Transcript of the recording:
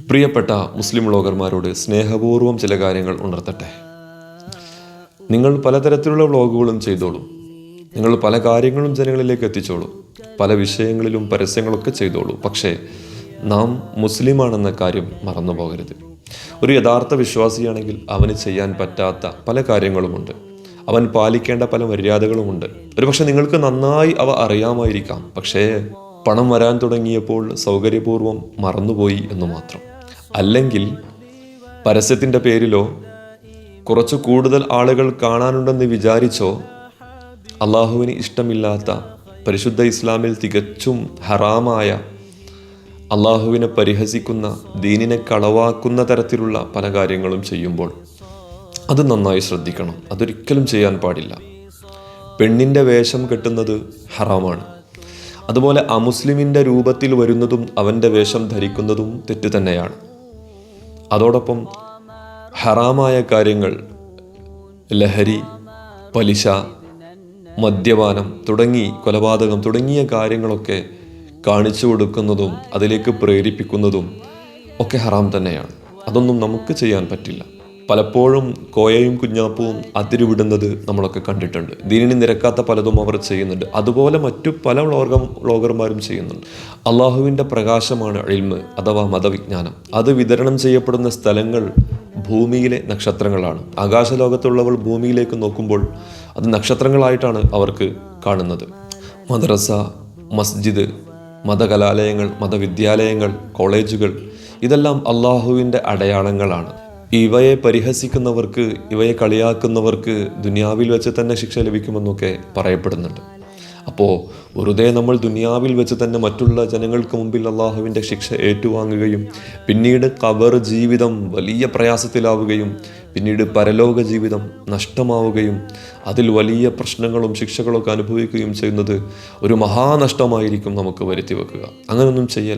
പ്രിയപ്പെട്ട മുസ്ലിം വ്ളോഗർമാരോട് സ്നേഹപൂർവം ചില കാര്യങ്ങൾ ഉണർത്തട്ടെ. നിങ്ങൾ പലതരത്തിലുള്ള വ്ളോഗുകളും ചെയ്തോളൂ. നിങ്ങൾ പല കാര്യങ്ങളും ജനങ്ങളിലേക്ക് എത്തിച്ചോളൂ. പല വിഷയങ്ങളിലും പരസ്യങ്ങളൊക്കെ ചെയ്തോളൂ. പക്ഷേ നാം മുസ്ലിമാണെന്ന കാര്യം മറന്നു പോകരുത് ഒരു യഥാർത്ഥ വിശ്വാസിയാണെങ്കിൽ അവന് ചെയ്യാൻ പറ്റാത്ത പല കാര്യങ്ങളുമുണ്ട്. അവൻ പാലിക്കേണ്ട പല മര്യാദകളുമുണ്ട്. ഒരുപക്ഷെ നിങ്ങൾക്ക് നന്നായി അവ അറിയാമായിരിക്കാം. പക്ഷേ പണം വരാൻ തുടങ്ങിയപ്പോൾ സൗകര്യപൂർവം മറന്നുപോയി എന്ന് മാത്രം. അല്ലെങ്കിൽ പരസ്യത്തിന്റെ പേരിലോ കുറച്ച് കൂടുതൽ ആളുകൾ കാണാനുണ്ടെന്ന് വിചാരിച്ചോ അള്ളാഹുവിന് ഇഷ്ടമില്ലാത്ത പരിശുദ്ധ ഇസ്ലാമിൽ തികച്ചും ഹറാമായ അള്ളാഹുവിനെ പരിഹസിക്കുന്ന ദീനിനെ കളവാക്കുന്ന തരത്തിലുള്ള പല കാര്യങ്ങളും ചെയ്യുമ്പോൾ അത് നന്നായി ശ്രദ്ധിക്കണം. അതൊരിക്കലും ചെയ്യാൻ പാടില്ല. പെണ്ണിന്റെ വേഷം കെട്ടുന്നത് ഹറാമാണ്. അതുപോലെ അമുസ്ലിമിന്റെ രൂപത്തിൽ വരുന്നതും അവന്റെ വേഷം ധരിക്കുന്നതും തെറ്റ് തന്നെയാണ്. അതോടൊപ്പം ഹറാമായ കാര്യങ്ങൾ ലഹരി പലിശ മദ്യപാനം തുടങ്ങി കൊലപാതകം തുടങ്ങിയ കാര്യങ്ങളൊക്കെ കാണിച്ചു കൊടുക്കുന്നതും അതിലേക്ക് പ്രേരിപ്പിക്കുന്നതും ഒക്കെ ഹറാം തന്നെയാണ്. അതൊന്നും നമുക്ക് ചെയ്യാൻ പറ്റില്ല. പലപ്പോഴും കോയയും കുഞ്ഞാപ്പവും അതിരുവിടുന്നത് നമ്മളൊക്കെ കണ്ടിട്ടുണ്ട്. ദീനിന് നിരക്കാത്ത പലതും അവർ ചെയ്യുന്നുണ്ട്. അതുപോലെ മറ്റു പല ലോകം വ്ളോഗർമാരും ചെയ്യുന്നുണ്ട്. അള്ളാഹുവിന്റെ പ്രകാശമാണ് എൽമ് അഥവാ മതവിജ്ഞാനം. അത് വിതരണം ചെയ്യപ്പെടുന്ന സ്ഥലങ്ങൾ ഭൂമിയിലെ നക്ഷത്രങ്ങളാണ്. ആകാശലോകത്തുള്ളവൾ ഭൂമിയിലേക്ക് നോക്കുമ്പോൾ അത് നക്ഷത്രങ്ങളായിട്ടാണ് അവർക്ക് കാണുന്നത്. മദ്രസ മസ്ജിദ് മതകലാലയങ്ങൾ മതവിദ്യാലയങ്ങൾ കോളേജുകൾ ഇതെല്ലാം അള്ളാഹുവിന്റെ അടയാളങ്ങളാണ്. ഇവയെ പരിഹസിക്കുന്നവർക്ക് ഇവയെ കളിയാക്കുന്നവർക്ക് ദുനിയാവിൽ വെച്ച് തന്നെ ശിക്ഷ ലഭിക്കുമെന്നൊക്കെ പറയപ്പെടുന്നുണ്ട്. അപ്പോൾ വെറുതെ നമ്മൾ ദുനിയാവിൽ വെച്ച് തന്നെ മറ്റുള്ള ജനങ്ങൾക്ക് മുമ്പിൽ അള്ളാഹുവിന്റെ ശിക്ഷ ഏറ്റുവാങ്ങുകയും പിന്നീട് കബർ ജീവിതം വലിയ പ്രയാസത്തിലാവുകയും പിന്നീട് പരലോക ജീവിതം നഷ്ടമാവുകയും അതിൽ വലിയ പ്രശ്നങ്ങളും ശിക്ഷകളൊക്കെ അനുഭവിക്കുകയും ചെയ്യുന്നത് ഒരു മഹാനഷ്ടമായിരിക്കും നമുക്ക് വരുത്തി വെക്കുക അങ്ങനൊന്നും ചെയ്യൽ